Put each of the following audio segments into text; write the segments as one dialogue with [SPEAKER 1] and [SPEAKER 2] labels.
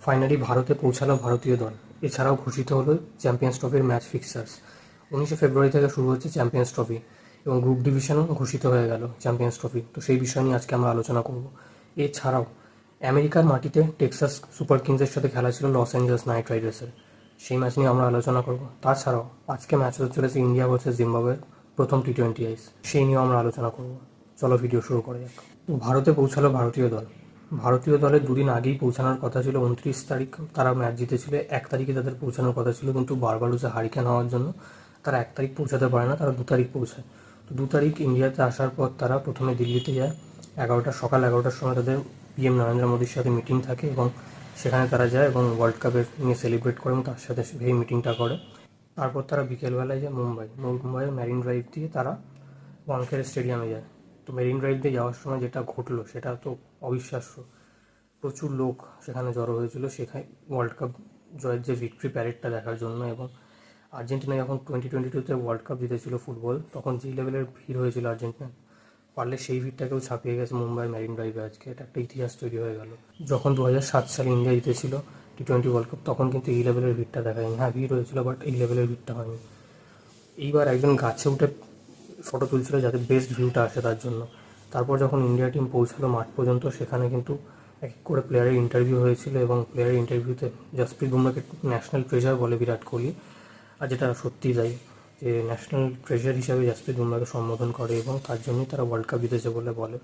[SPEAKER 1] Finally ভারতে পৌঁছালো ভারতীয় দল। এছাড়াও ঘোষিত হলো চ্যাম্পিয়ন্স ট্রফির ম্যাচ ফিক্সার্স। উনিশে ফেব্রুয়ারি থেকে শুরু হচ্ছে চ্যাম্পিয়ন্স ট্রফি এবং গ্রুপ ডিভিশনও ঘোষিত হয়ে গেল চ্যাম্পিয়ন্স ট্রফি। তো সেই বিষয় নিয়ে আজকে আমরা আলোচনা করব। এছাড়াও আমেরিকার মাটিতে টেক্সাস সুপার কিংসের সাথে খেলা ছিল লস অ্যাঞ্জেলস নাইট রাইডার্সের। সেই ম্যাচ নিয়ে আমরা আলোচনা করব। তাছাড়াও আজকে ম্যাচ হতে চলেছে ইন্ডিয়া ভার্সেস জিম্বাবুয়ের প্রথম টি টোয়েন্টি আইস। সেই নিয়েও আমরা আলোচনা করব। চলো ভিডিও শুরু করা যাক। ভারতে পৌঁছালো ভারতীয় দল। ভারতীয় দলের দুদিন আগেই পৌঁছানোর কথা ছিল, উনত্রিশ তারিখ তারা ম্যাচ জিতেছিল। এক তারিখে তাদের পৌঁছানোর কথা ছিল, কিন্তু বারবারুসে হারিকেন হওয়ার জন্য তারা এক তারিখ পৌঁছাতে পারে না, তারা দু তারিখ পৌঁছায়। তো দু তারিখ ইন্ডিয়াতে আসার পর তারা প্রথমে দিল্লিতে যায়। এগারোটা, সকাল এগারোটার সময় তাদের পিএম নরেন্দ্র মোদীর সাথে মিটিং থাকে এবং সেখানে তারা যায় এবং ওয়ার্ল্ড কাপের নিয়ে সেলিব্রেট করে এবং তার সাথে সেই মিটিংটা করে। তারপর তারা বিকেলবেলায় যায় মুম্বাই। মুম্বাইয়ের ম্যারিন ড্রাইভ দিয়ে তারা ওয়াংখেড়ে স্টেডিয়ামে যায়। তো মেরিন ড্রাইভ দিয়ে যাওয়ার সময় যেটা ঘটলো সেটা তো অবিশ্বাস্য। প্রচুর লোক সেখানে জড়ো হয়েছিল। সেখানে ওয়ার্ল্ড কাপ জয়ের যে ভিক্টরি প্যারেডটা দেখার জন্য এবং আর্জেন্টিনা যখন টোয়েন্টি টোয়েন্টি টুতে ওয়ার্ল্ড কাপ জিতেছিল ফুটবল তখন যেই লেভেলের ভিড় হয়েছিল আর্জেন্টিনা, পারলে সেই ভিড়টাকেও ছাপিয়ে গেছে মুম্বাই ম্যারিন ড্রাইভে আজকে। এটা একটা ইতিহাস তৈরি হয়ে গেল। যখন দু হাজার সাত সালে ইন্ডিয়া জিতেছিল টি টোয়েন্টি ওয়ার্ল্ড কাপ তখন কিন্তু এই লেভেলের ভিড়টা দেখা যায়নি। হ্যাঁ ভিড় হয়েছিল বাট এই লেভেলের ভিড়টা হয়নি। এইবার একজন গাছে উঠে ফটো তুলছিল যাতে বেস্ট ভিউটা আসে তার জন্য। তারপর যখন ইন্ডিয়া টিম পৌঁছালো মাঠ পর্যন্ত, সেখানে কিন্তু এক এক করে প্লেয়ারের ইন্টারভিউ হয়েছিল এবং প্লেয়ারের ইন্টারভিউতে জাসপ্রীত বুমরাকে ন্যাশনাল ট্রেজার বলে বিরাট কোহলি। আর যেটা সত্যিই তাই যে ন্যাশনাল ট্রেজার হিসাবে জাসপ্রীত বুমরাকে সম্বোধন করে এবং তার জন্যই তারা ওয়ার্ল্ড কাপ জিতেছে বলে বলে।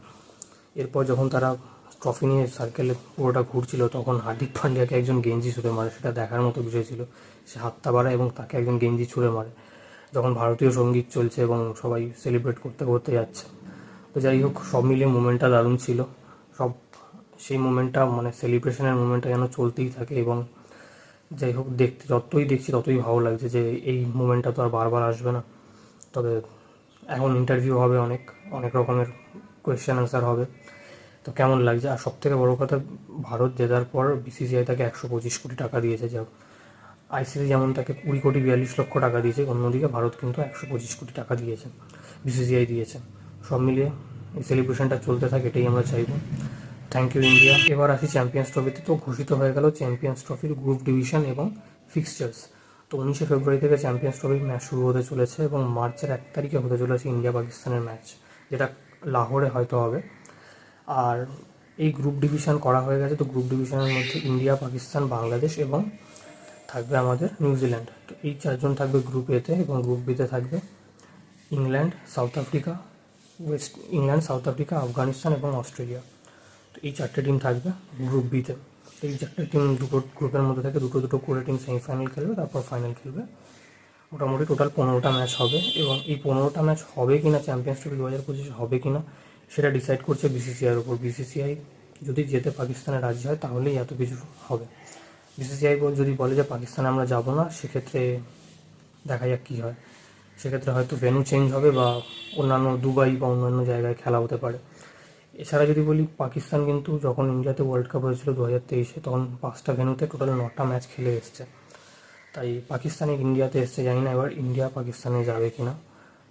[SPEAKER 1] এরপর যখন তারা ট্রফি নিয়ে সার্কেলে পুরোটা ঘুরছিল, তখন হার্দিক পান্ডিয়াকে একজন গেঞ্জি ছুঁড়ে মারে। সেটা দেখার মতো বিষয় ছিল। সে হাতটা বাড়ায় এবং তাকে একজন গেঞ্জি ছুঁড়ে মারে। যখন ভারতীয় সংগীত চলছে এবং সবাই সেলিব্রেট করতে করতে যাচ্ছে তো যাই হোক, সব মিলিয়ে মুমেন্টটা দারুণ ছিল। সব সেই মুমেন্টটা মানে সেলিব্রেশনের মুমেন্টটা যেন চলতেই থাকে এবং যাই হোক, দেখতে যতই দেখছি ততই ভালো লাগছে যে এই মুমেন্টটা তো আর বারবার আসবে না। তবে এখন ইন্টারভিউ হবে অনেক অনেক রকমের কোয়েশ্চেন আনসার হবে। তো কেমন লাগছে? আর সবথেকে বড় কথা, ভারত জেতার পর বিসিসিআই তাকে একশো পঁচিশ কোটি টাকা দিয়েছে। যা আইসিসি যেমন তাকে কুড়ি কোটি বিয়াল্লিশ লক্ষ টাকা দিয়েছে, অন্যদিকে ভারত কিন্তু একশো পঁচিশ কোটি টাকা দিয়েছে বিসিসিআই দিয়েছে। সব মিলিয়ে এই সেলিব্রেশনটা চলতে থাকে, এটাই আমরা চাইব। থ্যাংক ইউ ইন্ডিয়া এবার আসি চ্যাম্পিয়ন্স ট্রফিতে তো ঘোষিত হয়ে গেল চ্যাম্পিয়ন্স ট্রফির গ্রুপ ডিভিশন এবং ফিক্সচার্স তো উনিশে ফেব্রুয়ারি থেকে চ্যাম্পিয়ন্স ট্রফির ম্যাচ শুরু হতে চলেছে এবং মার্চের এক তারিখে হতে চলেছে ইন্ডিয়া পাকিস্তানের ম্যাচ যেটা লাহোরে হয়তো হবে। আর এই গ্রুপ ডিভিশন করা হয়ে গেছে, তো গ্রুপ ডিভিশনের মধ্যে ইন্ডিয়া পাকিস্তান বাংলাদেশ এবং থাকবে আমাদের নিউজিল্যান্ড তো এই চারজন থাকবে গ্রুপ এতে এবং গ্রুপ বিতে থাকবে England South Africa West England, South Africa, Afghanistan এবং অস্ট্রেলিয়া। তো এই চারটে টিম থাকবে গ্রুপ বিতে এই চারটে টিম দুটো গ্রুপের মধ্যে থেকে দুটো দুটো করে টিম সেমিফাইনাল খেলবে, তারপর ফাইনাল খেলবে। মোটামুটি টোটাল পনেরোটা ম্যাচ হবে এবং এই পনেরোটা ম্যাচ হবে কি না চ্যাম্পিয়ন্স ট্রফি দু হাজার পঁচিশে হবে কি না সেটা ডিসাইড করছে বিসিসিআইয়ের উপর। বিসিসিআই যদি যেতে পাকিস্তানে রাজি হয়, তাহলেই এত কিছু হবে। বিসিসিআই যদি বলে যে পাকিস্তানে আমরা যাব না, সেক্ষেত্রে দেখা যাক কী হয়। সেক্ষেত্রে হয়তো ভেন্যু চেঞ্জ হবে বা অন্যান্য দুবাই বা অন্যান্য জায়গায় খেলা হতে পারে। এছাড়া যদি বলি, পাকিস্তান কিন্তু যখন ইন্ডিয়াতে ওয়ার্ল্ড কাপ হয়েছিল দু হাজার তেইশে, তখন পাঁচটা ভেন্যুতে টোটাল নটা ম্যাচ খেলে এসছে। তাই পাকিস্তানে ইন্ডিয়াতে এসছে, জানি না এবার ইন্ডিয়া পাকিস্তানে যাবে কি না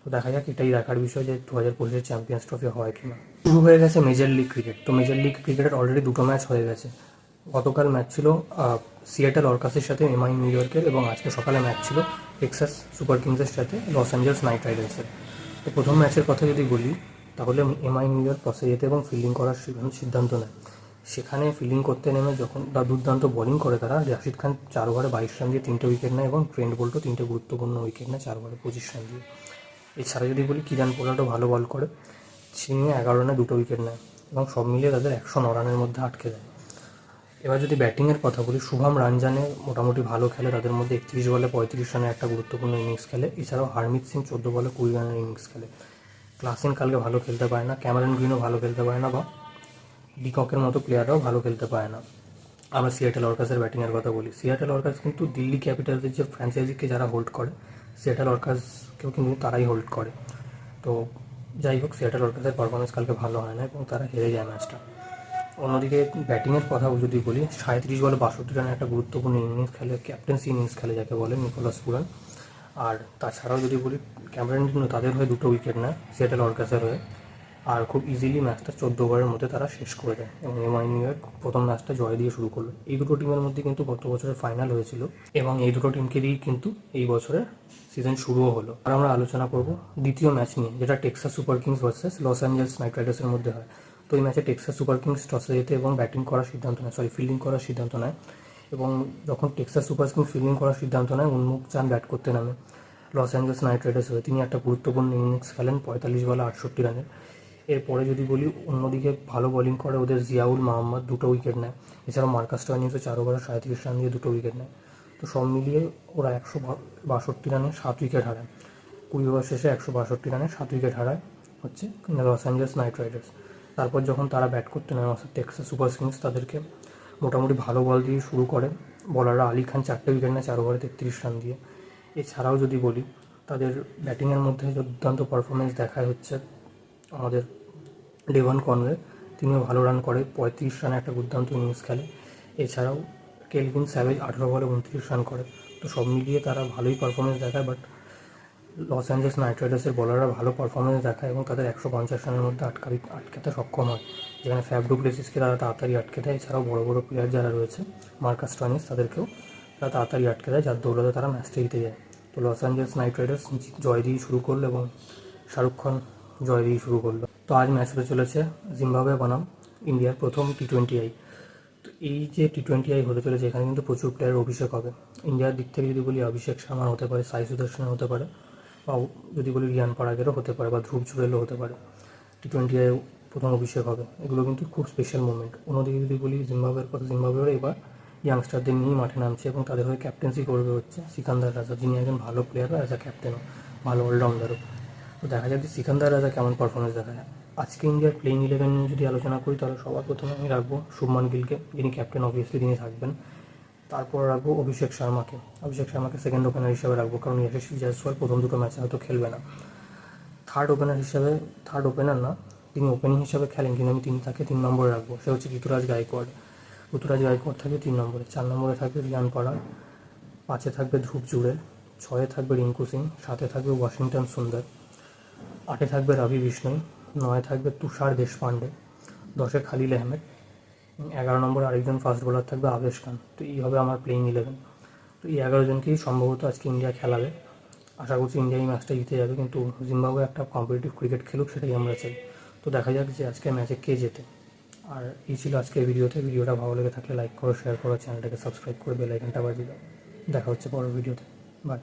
[SPEAKER 1] তো দেখা যাক, এটাই দেখার বিষয় যে দু হাজার পঁচিশের চ্যাম্পিয়ন্স ট্রফি হয় কি না শুরু হয়ে গেছে মেজর লিগ ক্রিকেট তো মেজর লিগ ক্রিকেটের অলরেডি দুটো ম্যাচ হয়ে গেছে। গতকাল ম্যাচ ছিল সিয়াটেল অর্কাসের সাথে এমআই নিউ ইয়র্কের এবং আজকে সকালে ম্যাচ ছিল টেক্সাস সুপার কিংসের সাথে লস অ্যাঞ্জেলস নাইট রাইডার্সের তো প্রথম ম্যাচের কথা যদি বলি, তাহলে এমআই নিউ ইয়র্ক টসে যেতে এবং ফিল্ডিং করার সিদ্ধান্ত নেয় সেখানে ফিল্ডিং করতে নেমে যখন বা দুর্দান্ত বোলিং করে তারা রাশিদ খান চার ওভারে বাইশ রান দিয়ে তিনটে উইকেট নেয় এবং ট্রেন্ড বোল্টও তিনটে গুরুত্বপূর্ণ উইকেট নেয় চার ওভারে পঁচিশ রান দিয়ে। এছাড়া যদি বলি, কিরান পোলার্ডও ভালো বল করে। সে ছিনিয়ে এগারো রানে দুটো উইকেট নেয় এবং সব মিলিয়ে তাদের একশো ন রানের মধ্যে আটকে দেয়। এবার যদি ব্যাটিংয়ের কথা বলি, শুভম রানজানে মোটামুটি ভালো খেলে, তাদের মধ্যে একত্রিশ বলে পঁয়ত্রিশ রানের একটা গুরুত্বপূর্ণ ইনিংস খেলে। এছাড়াও হারমিত সিং চোদ্দ বলে কুড়ি রানের ইনিংস খেলে। ক্লাসিন কালকে ভালো খেলতে পারে না, ক্যামেরন গ্রিনও ভালো খেলতে পারে না বা ডিককের মতো প্লেয়াররাও ভালো খেলতে পারে না। আমরা সিয়াটেল অর্কাসের ব্যাটিংয়ের কথা বলি। সিয়াটেল অর্কাস কিন্তু দিল্লি ক্যাপিটালসের যে ফ্র্যাঞ্চাইজিকে যারা হোল্ড করে সিয়াটেল অর্কাসকেও কিন্তু তারাই হোল্ড করে। তো যাই হোক সিয়াটেল অর্কাসের পারফরমেন্স কালকে ভালো হয় না এবং তারা হেরে যায় ম্যাচটা অন্যদিকে ব্যাটিংয়ের কথা যদি বলি সাঁত্রিশ বলে বাষট্টি রানের একটা গুরুত্বপূর্ণ ইনিংস খেলে, ক্যাপ্টেন্সি ইনিংস খেলে যাকে বলে নিকোলাস পুরান। আর তাছাড়াও যদি বলি, ক্যামেরন তাদের হয়ে দুটো উইকেট নেয় সিয়াটেল অর্কাসের হয়ে। আর খুব ইজিলি ম্যাচটা চোদ্দ ওভারের মধ্যে তারা শেষ করে দেয় এবং এমআই নিউ ইয়র্ক প্রথম ম্যাচটা জয় দিয়ে শুরু করল। এই দুটো টিমের মধ্যে কিন্তু গত বছরের ফাইনাল হয়েছিল এবং এই দুটো টিমকে দিয়েই কিন্তু এই বছরের সিজন শুরুও হলো। আর আমরা আলোচনা করব দ্বিতীয় ম্যাচ নিয়ে, যেটা Texas Super Kings versus Los Angeles Knight রাইডার্সের মধ্যে হয়। তো এই ম্যাচে টেক্সাস সুপার কিংস টসে যেতে এবং ব্যাটিং করার সিদ্ধান্ত নেয়। সরি ফিল্ডিং করার সিদ্ধান্ত নেয়। এবং যখন টেক্সাস সুপার কিংস ফিল্ডিং করার সিদ্ধান্ত নেয় উন্মুখ চান ব্যাট করতে নামে। লস অ্যাঞ্জেলস নাইট রাইডার্স হয়ে তিনি একটা গুরুত্বপূর্ণ ইনিংস খেলেন, পঁয়তাল্লিশ বলে আটষট্টি রানের এরপরে যদি বলি, অন্যদিকে ভালো বোলিং করে ওদের জিয়াউল মাহমদ দুটো উইকেট নেয়। এছাড়াও মার্কাস টয়নিসও চার ওভারে সাঁত্রিশ রান দিয়ে দুটো উইকেট নেয়। তো সব মিলিয়ে ওরা একশো বাষট্টি রানে সাত উইকেট হারায়। কুড়ি ওভার শেষে একশো বাষট্টি রানে সাত উইকেট হারায় হচ্ছে লস অ্যাঞ্জেলস নাইট রাইডার্স তারপর যখন তারা ব্যাট করতে নেয় অর্থাৎ টেক্সাস সুপার কিংস, তাদেরকে মোটামুটি ভালো বল দিয়ে শুরু করে। বলাররা আলী খান চারটে উইকেট নেয়, চার ওভারে তেত্রিশ রান দিয়ে। এছাড়াও যদি বলি, তাদের ব্যাটিংয়ের মধ্যে দুর্দান্ত পারফরমেন্স দেখায় হচ্ছে আমাদের ডেভন কনওয়ে তিনিও ভালো রান করে, পঁয়ত্রিশ রানে একটা দুর্দান্ত ইনিংস খেলে। এছাড়াও কেলভিন স্যাভেজ আঠেরো বলে উনত্রিশ রান করে। তো সব মিলিয়ে তারা ভালোই পারফরমেন্স দেখায় বাট লস অ্যাঞ্জেলস নাইট রাইডার্সের বলাররা ভালো পারফরমেন্স দেখায় এবং তাদের একশো পঞ্চাশ রানের মধ্যে আটকাবি আটকাতে সক্ষম হয়। যেখানে ফ্যাব ডুপ্লেসিসকে তারা তাড়াতাড়ি আটকে দেয়। এছাড়াও বড় বড় প্লেয়ার যারা রয়েছে মার্কাস টনিস তাদেরকেও তারা তাড়াতাড়ি আটকে দেয়, যার দৌলতে তারা ম্যাচটা জিতে যায়। তো লস অ্যাঞ্জেলস নাইট রাইডার্স জয় দিয়ে শুরু করল এবং শাহরুখ খান জয় দিয়ে শুরু করল। তো আজ ম্যাচ হতে চলেছে জিম্বাবুয়ে বনাম, ইন্ডিয়ার প্রথম টি টোয়েন্টি আই তো এই যে টি টোয়েন্টি আই হতে চলেছে, এখানে কিন্তু প্রচুর প্লেয়ারের অভিষেক হবে। ইন্ডিয়ার দিক থেকে যদি বলি, অভিষেক শর্মা হতে পারে, সাই সুদর্শন হতে পারে বা যদি বলি রিয়ান পারাগেরও হতে পারে বা ধ্রুব জুরেলও হতে পারে টি টোয়েন্টি প্রথম অভিষেক হবে। এগুলো কিন্তু খুব স্পেশাল মুভমেন্ট অন্যদিকে যদি বলি জিম্বাবুয়ের কথা জিম্বাবুয়ের এবার ইয়াংস্টারদের নিয়েই মাঠে নামছে এবং তাদের হয়ে ক্যাপ্টেন্সি করবে হচ্ছে সিকান্দার রাজা, যিনি একজন ভালো প্লেয়ারও অ্যাজ আ ক্যাপ্টেনও ভালো অলরাউন্ডারও তো দেখা যাক যে সিকান্দার রাজা কেমন পারফরমেন্স দেখা যায়। আজকে ইন্ডিয়ার প্লেইং ইলেভেন নিয়ে যদি আলোচনা করি, তাহলে সবার প্রথমে আমি রাখব শুভমান গিলকে, যিনি ক্যাপ্টেন অবভিয়াসলি তিনি থাকবেন। তারপর রাখব অভিষেক শর্মাকে। অভিষেক শর্মাকে সেকেন্ড ওপেনার হিসাবে রাখব, কারণ যশস্বী জয়সওয়াল প্রথম দুটো ম্যাচে হয়তো খেলবে না। থার্ড ওপেনার হিসাবে থার্ড ওপেনার না, তিনি ওপেনিং হিসাবে খেলেন, কিন্তু আমি তিনি, তাকে তিন নম্বরে রাখব। সে হচ্ছে ঋতুরাজ গায়কোয়াড় ঋতুরাজ গায়কোয়াড় থাকবে তিন নম্বরে, চার নম্বরে থাকবে রিয়ান পাড়ার পাঁচে থাকবে ধ্রুব জুড়েল, ছয়ে থাকবে রিঙ্কু সিং, সাতে থাকবে ওয়াশিংটন সুন্দর, আটে থাকবে রবি বিষ্ণই, নয় থাকবে তুষার দেশপান্ডে দশে খালিল আহমেদ এগারো নম্বর আরেকজন ফাস্ট বোলার থাকবে আবেশ খান। তো এই হবে আমার প্লেইং ইলেভেন তো এই এগারো জনকেই সম্ভবত আজকে ইন্ডিয়া খেলাবে। আশা করছি ইন্ডিয়া এই ম্যাচটা জিতে যাবে, কিন্তু জিম্বাবুয়ে একটা কম্পিটিটিভ ক্রিকেট খেলুক সেটাই আমরা চাই। তো দেখা যাক যে আজকে ম্যাচে কে জেতে। আর এই ছিল আজকের ভিডিওতে। ভিডিওটা ভালো লেগে থাকলে লাইক করো শেয়ার করো চ্যানেলটাকে সাবস্ক্রাইব করে বেল আইকনটা বাজিয়ে দাও। দেখা হচ্ছে পরের ভিডিওতে। বাই